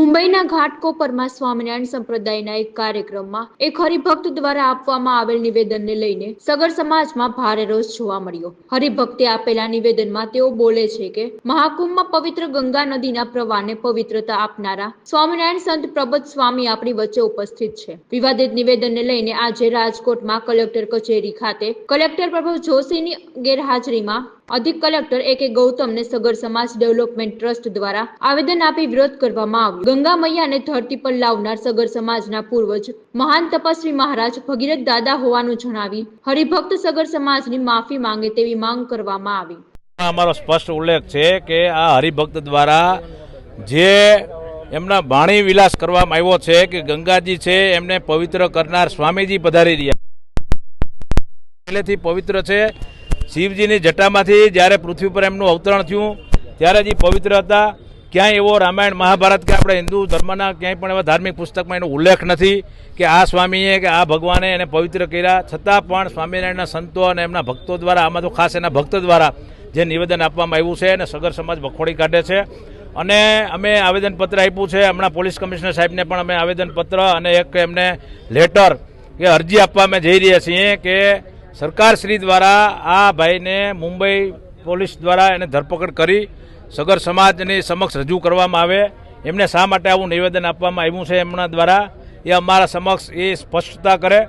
મુંબઈના ઘાટકોપરમાં સ્વામિનારાયણ સંપ્રદાયના એક કાર્યક્રમમાં એક હરિભક્ત દ્વારા આપવામાં આવેલ નિવેદનને લઈને સગર સમાજમાં ભારે રોષ જોવા મળ્યો. હરિભક્તે આપેલા નિવેદનમાં તેઓ બોલે છે કે, મહાકુંભમાં પવિત્ર ગંગા નદીના પ્રવાહને પવિત્રતા આપનારા સ્વામિનારાયણ સંત પ્રબત સ્વામી આપણી વચ્ચે ઉપસ્થિત છે. વિવાદિત નિવેદનને લઈને આજે રાજકોટમાં કલેક્ટર કચેરી ખાતે કલેક્ટર પ્રભુ જોશીની ગેરહાજરીમાં અધિક કલેક્ટર એ કે ગૌતમને સગર સમાજ ડેવલપમેન્ટ ટ્રસ્ટ દ્વારા આવેદન આપી વિરોધ કરવામાં આવ્યો. ગંગા મૈયાને ધરતી પર લાવનાર સગર સમાજના પૂર્વજ મહાન તપસ્વી મહારાજ ભગીરથ દાદા હોવાનું જણાવી હરિભક્ત સગર સમાજની માફી માંગે તેવી માંગ કરવામાં આવી. અમારો સ્પષ્ટ ઉલ્લેખ છે કે આ હરિભક્ત દ્વારા જે એમના વાણી વિલાસ કરવામાં આવ્યો છે કે ગંગાજી છે, એમને પવિત્ર કરનાર સ્વામીજી પધારી રહ્યા પહેલેથી પવિત્ર છે શિવજીની જટામાંથી જ્યારે પૃથ્વી પર એમનું અવતરણ થયું, ત્યારે જ પવિત્ર હતા. ક્યાંય એવો રામાયણ મહાભારત કે આપણે હિન્દુ ધર્મના ક્યાંય પણ એવા ધાર્મિક પુસ્તકમાં એનો ઉલ્લેખ નથી કે આ સ્વામીએ કે આ ભગવાને એને પવિત્ર કર્યા. છતાં પણ સ્વામિનારાયણના સંતો અને એમના ભક્તો દ્વારા, આમાં તો ખાસ એના ભક્ત દ્વારા જે નિવેદન આપવામાં આવ્યું છે અને સગર સમાજ વખોડી કાઢે છે. અને અમે આવેદનપત્ર આપ્યું છે. હમણાં પોલીસ કમિશનર સાહેબને પણ અમે આવેદનપત્ર અને એક એમને લેટર કે અરજી આપવા અમે જઈ રહ્યા છીએ કે સરકાર શ્રી દ્વારા આ ભાઈને મુંબઈ પોલીસ દ્વારા એને ધરપકડ કરી સગર સમાજની સમક્ષ રજૂ કરવામાં આવે. એમને શા માટે આવું નિવેદન આપવામાં આવ્યું છે એમના દ્વારા એ અમારા સમક્ષ એ સ્પષ્ટતા કરે.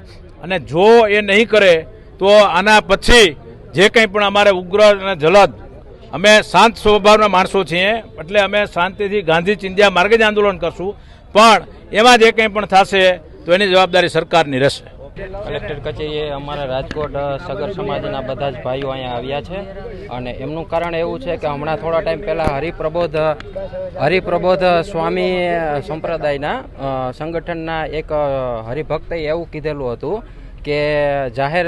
અને જો એ નહીં કરે, તો આના પછી જે કંઈ પણ અમારે ઉગ્ર અને જલદ, અમે શાંત સ્વભાવના માણસો છીએ, એટલે અમે શાંતિથી ગાંધી ચિંધ્યા માર્ગે જ આંદોલન કરશું. પણ એમાં જે કંઈ પણ થશે, તો એની જવાબદારી સરકારની રહેશે. કલેક્ટર કચેરીએ અમારા રાજકોટ સગર સમાજના બધા જ ભાઈઓ અહીંયા આવ્યા છે અને એમનું કારણ એવું છે કે હમણાં થોડા ટાઈમ પહેલાં હરિપ્રબોધ હરિપ્રબોધ સ્વામી સંપ્રદાયના સંગઠનના એક હરિભક્તે એવું કીધેલું હતું કે જાહેર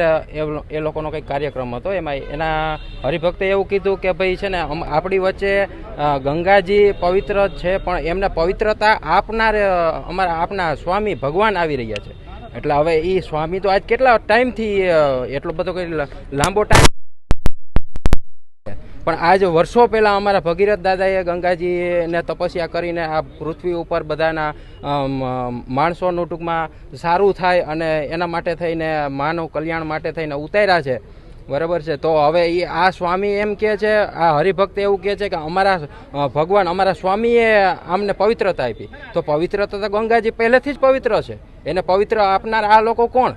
એ લોકોનો કંઈક કાર્યક્રમ હતો. એમાં એના હરિભક્તે એવું કીધું કે ભાઈ છે ને આપણી વચ્ચે ગંગાજી પવિત્ર છે, પણ એમને પવિત્રતા આપનાર અમારા આપના સ્વામી ભગવાન આવી રહ્યા છે. એટલે હવે એ સ્વામી તો આજ કેટલા ટાઈમથી એટલો બધો કઈ લાંબો ટાઈમ પણ આજ વર્ષો પહેલાં અમારા ભગીરથ દાદાએ, ગંગાજીને તપસ્યા કરીને આ પૃથ્વી ઉપર બધાના માણસોનું ટૂંકમાં સારું થાય અને એના માટે થઈને, માનવ કલ્યાણ માટે થઈને ઉતાર્યા છે. બરાબર છે. તો હવે એ આ સ્વામી એમ કહે છે, આ હરિભક્ત એવું કહે છે કે અમારા ભગવાન અમારા સ્વામીએ આમને પવિત્રતા આપી. તો પવિત્રતા તો ગંગાજી પહેલેથી જ પવિત્ર છે. એને પવિત્ર આપનાર આ લોકો કોણ?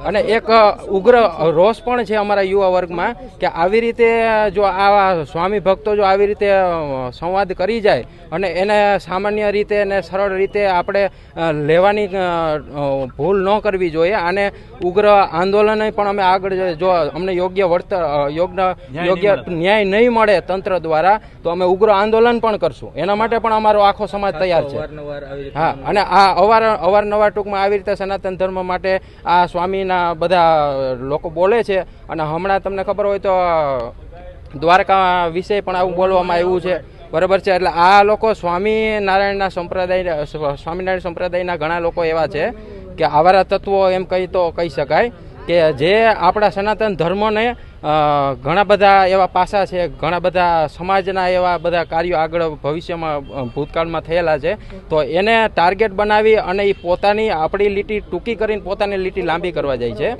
અને એક ઉગ્ર રોષ પણ છે અમારા યુવા વર્ગમાં કે આવી રીતે જો આવા સ્વામી ભક્તો જો આવી રીતે સંવાદ કરી જાય અને એને સામાન્ય રીતે અને સરળ રીતે આપણે લેવાની ભૂલ ન કરવી જોઈએ અને ઉગ્ર આંદોલન પણ અમે આગળ જો- અમને યોગ્ય વળતર યોગ્ય યોગ્ય ન્યાય નહીં મળે તંત્ર દ્વારા તો અમે ઉગ્ર આંદોલન પણ કરશું. એના માટે પણ અમારો આખો સમાજ તૈયાર છે. હા અને આ અવાર અવારનવાર ટૂંકમાં આવી રીતે સનાતન ધર્મ માટે આ સ્વામીના બધા લોકો બોલે છે અને હમણાં તમને ખબર હોય તો દ્વારકા વિશે પણ આવું બોલવામાં આવ્યું છે. બરાબર છે? એટલે આ લોકો સ્વામિનારાયણના સંપ્રદાય સ્વામિનારાયણ સંપ્રદાયના ઘણા લોકો એવા છે કે આવારા તત્વો એમ કહી તો કહી શકાય. કે જે આપણા સનાતન ધર્મને ઘણા બધા એવા પાસા છે, ઘણા બધા સમાજના એવા બધા કાર્યો આગળ ભવિષ્યમાં ભૂતકાળમાં થયેલા છે, તો એને ટાર્ગેટ બનાવી અને એ પોતાની આપણી લીટી ટૂંકી કરીને પોતાની લીટી લાંબી કરવા જાય છે.